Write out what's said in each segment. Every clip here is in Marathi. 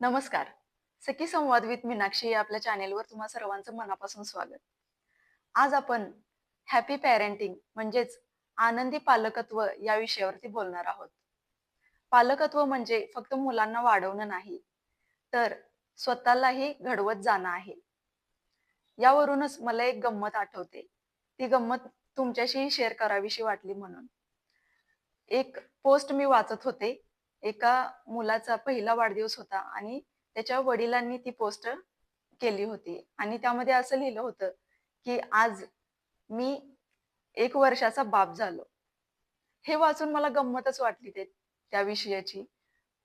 नमस्कार. सखी संवाद विथ मीनाक्षी या आपल्या चॅनेलवर तुम्हा सर्वांचं मनापासून स्वागत. आज आपण हॅपी पॅरेंटिंग म्हणजेच आनंदी पालकत्व या विषयावरती बोलणार आहोत. पालकत्व म्हणजे फक्त मुलांना वाढवणं नाही तर स्वतःलाही घडवत जाणं आहे. यावरूनच मला एक गंमत आठवते. ती गंमत तुमच्याशी शेअर करावीशी वाटली म्हणून. एक पोस्ट मी वाचत होते एका मुलाचा पहिला वाढदिवस होता आणि त्याच्या वडिलांनी ती पोस्ट केली होती. आणि त्यामध्ये असं लिहिलं होतं की आज मी एक वर्षाचा बाप झालो. हे वाचून मला गंमतच वाटली ते त्या विषयाची.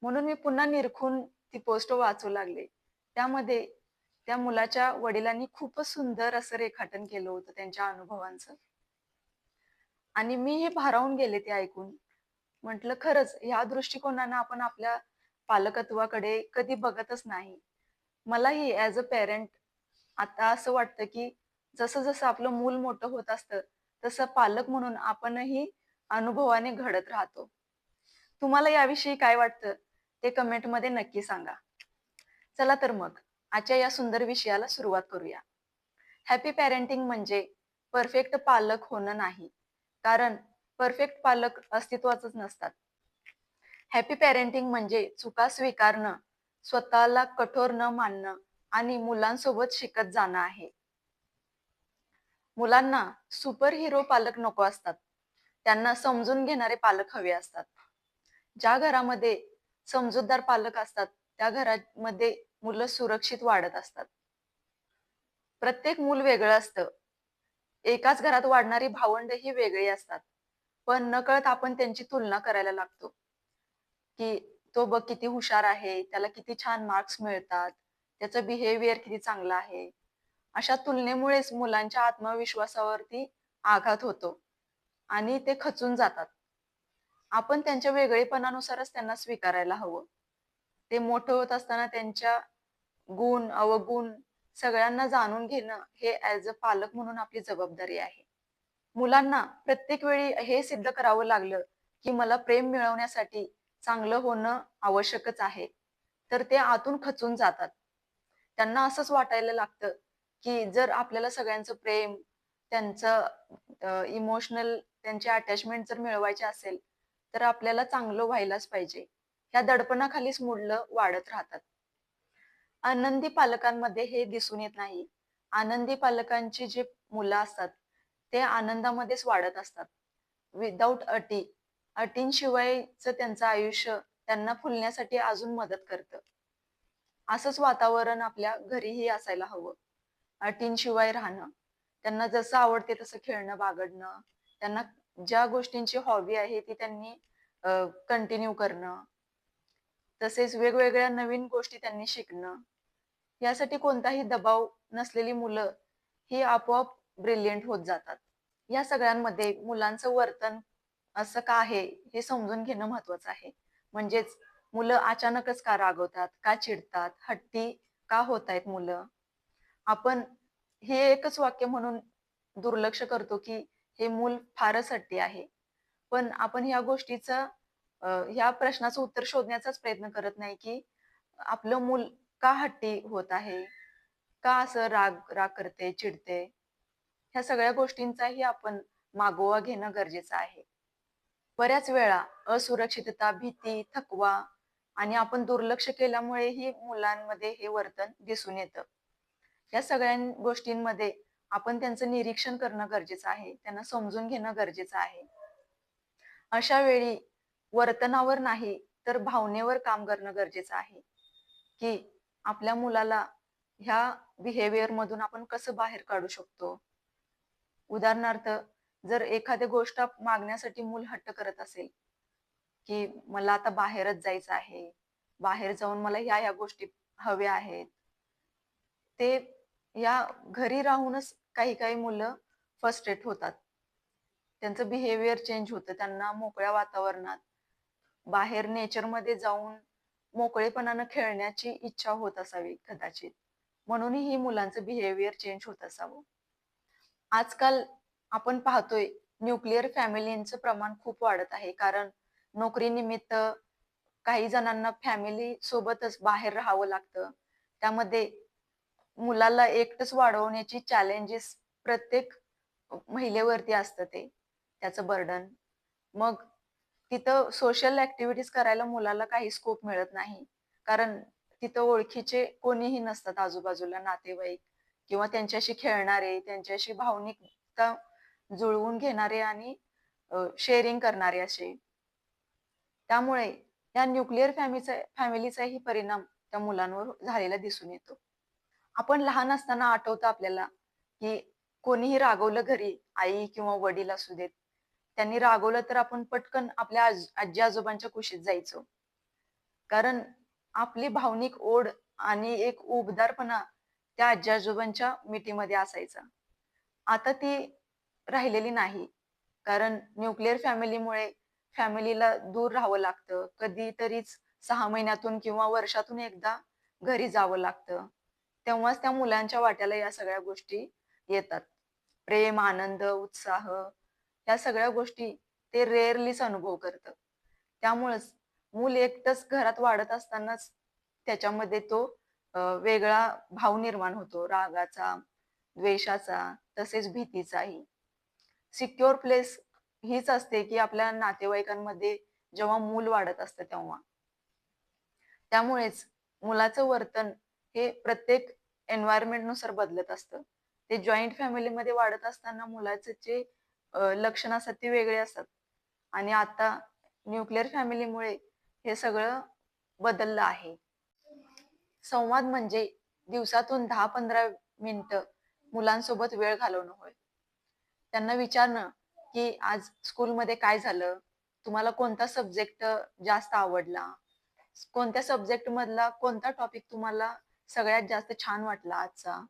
म्हणून मी पुन्हा निरखून ती पोस्ट वाचू लागले. त्यामध्ये त्या मुलाच्या वडिलांनी खूपच सुंदर असं रेखाटन केलं होतं त्यांच्या अनुभवांचं. आणि मी हे भारावून गेले ते ऐकून. म्हटलं खरंच ह्या दृष्टिकोनानं आपण आपल्या पालकत्वाकडे कधी बघतच नाही. मलाही ऍज अ पेरेंट आता असं वाटतं की जसं जसं आपलं मूल मोठं होत असतं तसं पालक म्हणून आपणही अनुभवाने घडत राहतो. तुम्हाला याविषयी काय वाटतं ते कमेंटमध्ये नक्की सांगा. चला तर मग आजच्या या सुंदर विषयाला सुरुवात करूया. हॅपी पॅरेंटिंग म्हणजे परफेक्ट पालक होणं नाही. कारण परफेक्ट पालक अस्तित्वाच नसतात. हॅपी पॅरेंटिंग म्हणजे चुका स्वीकारणं स्वतःला कठोर न मानणं आणि मुलांसोबत शिकत जाणं आहे. मुलांना सुपर हिरो पालक नको असतात. त्यांना समजून घेणारे पालक हवे असतात. ज्या घरामध्ये समजूतदार पालक असतात त्या घरामध्ये मुलं सुरक्षित वाढत असतात. प्रत्येक मूल वेगळं असतं. एकाच घरात वाढणारी भावंड ही वेगळी असतात. पण नकळत आपण त्यांची तुलना करायला लागतो. की तो बघ किती हुशार आहे त्याला किती छान मार्क्स मिळतात त्याचं बिहेवियर किती चांगलं आहे. अशा तुलनेमुळेच मुलांच्या आत्मविश्वासावरती आघात होतो आणि ते खचून जातात. आपण त्यांच्या वेगळेपणानुसारच त्यांना स्वीकारायला हवं. ते मोठं होत असताना त्यांच्या गुण अवगुण सगळ्यांना जाणून घेणं हे ऍज अ पालक म्हणून आपली जबाबदारी आहे. मुलांना प्रत्येक वेळी हे सिद्ध करावं लागलं की मला प्रेम मिळवण्यासाठी चांगलं होणं आवश्यकच आहे. तर ते आतून खचून जातात. त्यांना असंच वाटायला लागतं की जर आपल्याला सगळ्यांचं प्रेम त्यांचं इमोशनल त्यांचे अटॅचमेंट जर मिळवायचे असेल तर आपल्याला चांगलं व्हायलाच पाहिजे. ह्या दडपणाखालीच मुलं वाढत राहतात. आनंदी पालकांमध्ये हे दिसून येत नाही. आनंदी पालकांची जी मुलं असतात ते आनंदामध्येच वाढत असतात. विदाऊट अटी अटींशिवायच त्यांचं आयुष्य त्यांना फुलण्यासाठी अजून मदत करतं. असंच वातावरण आपल्या घरीही असायला हवं. अटींशिवाय राहणं त्यांना जसं आवडते तसं खेळणं बागडणं त्यांना ज्या गोष्टींची हॉबी आहे ती त्यांनी कंटिन्यू करणं तसेच वेगवेगळ्या नवीन गोष्टी त्यांनी शिकणं यासाठी कोणताही दबाव नसलेली मुलं ही आपोआप ब्रिलियंट होत जातात. या सगळ्यांमध्ये मुलांचं वर्तन असं का आहे हे समजून घेणं महत्वाचं आहे. म्हणजेच मुलं अचानकच का रागवतात का चिडतात हट्टी का होत आहेत मुलं? आपण हे एकच वाक्य म्हणून दुर्लक्ष करतो की हे मूल फारच हट्टी आहे. पण आपण ह्या गोष्टीचं ह्या प्रश्नाचं उत्तर शोधण्याचाच प्रयत्न करत नाही की आपलं मूल का हट्टी होत आहे? का असं राग राग करते चिडते? ह्या सगळ्या गोष्टींचाही आपण मागोवा घेणं गरजेचं आहे. बऱ्याच वेळा असुरक्षितता भीती थकवा आणि आपण दुर्लक्ष केल्यामुळेही मुलांमध्ये हे वर्तन दिसून येतं. या सगळ्या गोष्टींमध्ये आपण त्यांचं निरीक्षण करणं गरजेचं आहे. त्यांना समजून घेणं गरजेचं आहे. अशा वेळी वर्तनावर नाही तर भावनेवर काम करणं गरजेचं आहे. की आपल्या मुलाला ह्या बिहेवियर मधून आपण कसं बाहेर काढू शकतो? उदाहरणार्थ जर एखादी गोष्ट मागण्यासाठी मूल हट्ट करत असेल की मला आता बाहेरच जायचं आहे बाहेर जाऊन मला ह्या ह्या गोष्टी हव्या आहेत ते या घरी राहूनच काही काही मुलं फर्स्ट्रेट होतात. त्यांचं बिहेवियर चेंज होतं त्यांना मोकळ्या वातावरणात बाहेर नेचरमध्ये जाऊन मोकळेपणानं खेळण्याची इच्छा होत असावी कदाचित. म्हणूनही ही मुलांचं बिहेवियर चेंज होत असावं. आजकाल आपण पाहतोय न्यूक्लिअर फॅमिलींचं प्रमाण खूप वाढत आहे. कारण नोकरीनिमित्त काही जणांना फॅमिली सोबतच बाहेर राहावं लागतं. त्यामध्ये मुलाला एकटच वाढवण्याची चॅलेंजेस प्रत्येक महिलेवरती असतं ते त्याचं बर्डन मग तिथं सोशल ऍक्टिव्हिटीज करायला मुलाला काही स्कोप मिळत नाही. कारण तिथं ओळखीचे कोणीही नसतात आजूबाजूला नातेवाईक. किंवा त्यांच्याशी खेळणारे त्यांच्याशी भावनिकता जुळवून घेणारे आणि शेअरिंग करणारे असे. त्यामुळे या न्यूक्लिअर फॅमिलीचा फॅमिलीचाही परिणाम त्या मुलांवर झालेला दिसून येतो. आपण लहान असताना आठवतं आपल्याला की कोणीही रागवलं घरी आई किंवा वडील असू देत त्यांनी रागवलं तर आपण पटकन आपल्या आजी आजोबांच्या कुशीत जायचो. कारण आपली भावनिक ओढ आणि एक उबदारपणा त्या आजी आजोबांच्या मिठीमध्ये असायचा. आता ती राहिलेली नाही. कारण न्यूक्लिअर फॅमिलीमुळे फॅमिलीला दूर राहावं लागतं. कधीतरीच सहा महिन्यातून किंवा वर्षातून एकदा घरी जावं लागतं. तेव्हाच त्या मुलांच्या वाट्याला या सगळ्या गोष्टी येतात. प्रेम आनंद उत्साह या सगळ्या गोष्टी ते रेअरलीच अनुभव करतं. त्यामुळेच मूल एकटंच घरात वाढत असतानाच त्याच्यामध्ये तो वेगळा भाव निर्माण होतो. रागाचा द्वेषाचा तसेच भीतीचाही. सिक्युअर प्लेस हीच असते की आपल्या नातेवाईकांमध्ये जेव्हा मूल वाढत असतं तेव्हा. त्यामुळेच मुलाचं वर्तन हे प्रत्येक एन्व्हायरमेंटनुसार बदलत असतं. ते जॉईंट फॅमिलीमध्ये वाढत असताना मुलाचे जे लक्षण असतात ते वेगळे असतात. आणि आता न्यूक्लिअर फॅमिलीमुळे हे सगळं बदललं आहे. संवाद म्हणजे दिवसातून दहा पंधरा मिनिट मुलांसोबत वेळ घालवणं होय. त्यांना विचारणं की आज स्कूलमध्ये काय झालं? तुम्हाला कोणता सब्जेक्ट जास्त आवडला? कोणत्या सब्जेक्ट मधला कोणता टॉपिक तुम्हाला सगळ्यात जास्त छान वाटला आजचा?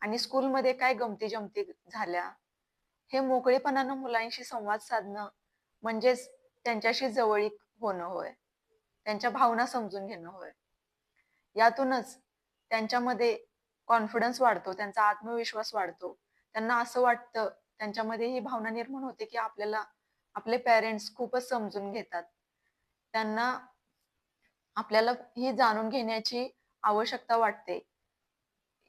आणि स्कूलमध्ये काय गमती जमती झाल्या? हे मोकळेपणानं मुलांशी संवाद साधणं म्हणजेच त्यांच्याशी जवळीक होणं होय. त्यांच्या भावना समजून घेणं होय. यातूनच त्यांच्यामध्ये कॉन्फिडन्स वाढतो त्यांचा आत्मविश्वास वाढतो. त्यांना असं वाटतं त्यांच्यामध्ये ही भावना निर्माण होते की आपल्याला आपले पेरेंट्स खूपच समजून घेतात. त्यांना आपल्याला ही जाणून घेण्याची आवश्यकता वाटते.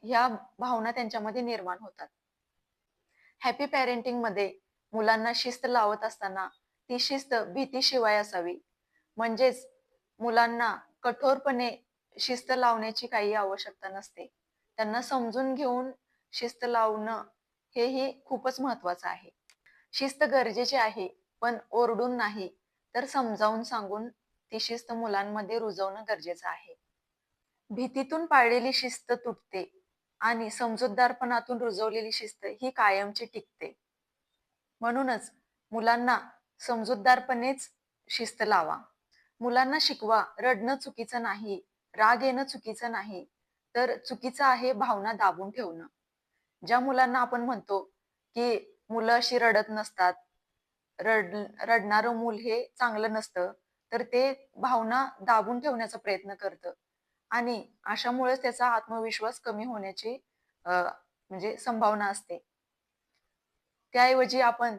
ह्या भावना त्यांच्यामध्ये निर्माण होतात. हॅपी पॅरेंटिंगमध्ये मुलांना शिस्त लावत असताना ती शिस्त भीतीशिवाय असावी. म्हणजेच मुलांना कठोरपणे शिस्त लावण्याची काही आवश्यकता नसते. त्यांना समजून घेऊन शिस्त लावणं हेही खूपच महत्वाचं आहे. शिस्त गरजेची आहे पण ओरडून नाही तर समजावून सांगून ती शिस्त मुलांमध्ये रुजवणं गरजेचं आहे. भीतीतून पाळलेली शिस्त तुटते आणि समजूतदारपणातून रुजवलेली शिस्त ही कायमची टिकते. म्हणूनच मुलांना समजूतदारपणेच शिस्त लावा. मुलांना शिकवा रडणं चुकीचं नाही राग येणं चुकीचं नाही. तर चुकीचं आहे भावना दाबून ठेवणं. ज्या मुलांना आपण म्हणतो की मुलं अशी रडत नसतात रड रडणारं मूल हे चांगलं नसतं तर ते भावना दाबून ठेवण्याचा प्रयत्न करतं. आणि अशामुळेच त्याचा आत्मविश्वास कमी होण्याची म्हणजे संभावना असते. त्याऐवजी आपण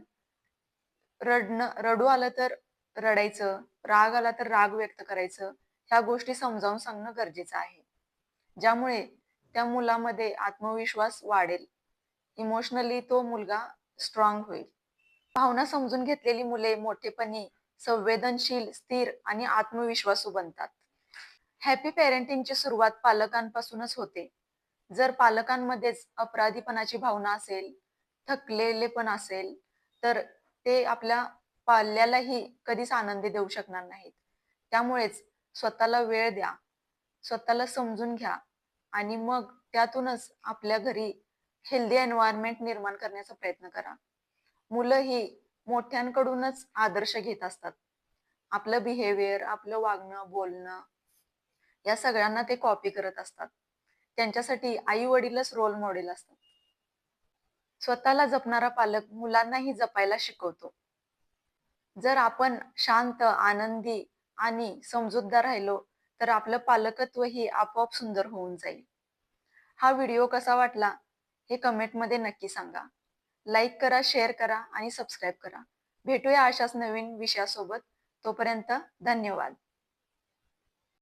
रडणं रडू आलं तर रडायचं राग आला तर राग व्यक्त करायचं ह्या गोष्टी समजावून सांगणं गरजेचं आहे. ज्यामुळे त्या मुलामध्ये आत्मविश्वास वाढेल. इमोशनली तो मुलगा स्ट्रॉंग होईल. भावना समजून घेतलेली मुले मोठेपणी संवेदनशील स्थिर आणि आत्मविश्वासू बनतात. हॅपी पेरेंटिंगची सुरुवात पालकांपासूनच होते. जर पालकांमध्येच अपराधीपणाची भावना असेल थकलेले पण असेल तर ते आपल्या पाल्यालाही कधीच आनंदी देऊ शकणार नाहीत. त्यामुळेच स्वतःला वेळ द्या. स्वतःला समजून घ्या. आणि मग त्यातूनच आपल्या घरी हेल्दी एन्व्हायरमेंट निर्माण करण्याचा प्रयत्न करा. मुलं ही मोठ्यांकडूनच आदर्श घेत असतात. आपलं बिहेवियर आपलं वागणं बोलणं या सगळ्यांना ते कॉपी करत असतात. त्यांच्यासाठी आई वडीलच रोल मॉडेल असतात. स्वतःला जपणारा पालक मुलांनाही जपायला शिकवतो. जर आपण शांत आनंदी आणि समजूतदार राहिलो तर आपलं पालकत्व ही आपोआप सुंदर होऊन जाईल. हा व्हिडिओ कसा वाटला हे कमेंटमध्ये नक्की सांगा. लाईक करा शेअर करा आणि सबस्क्राईब करा. भेटूया अशाच नवीन विषयासोबत. तोपर्यंत धन्यवाद.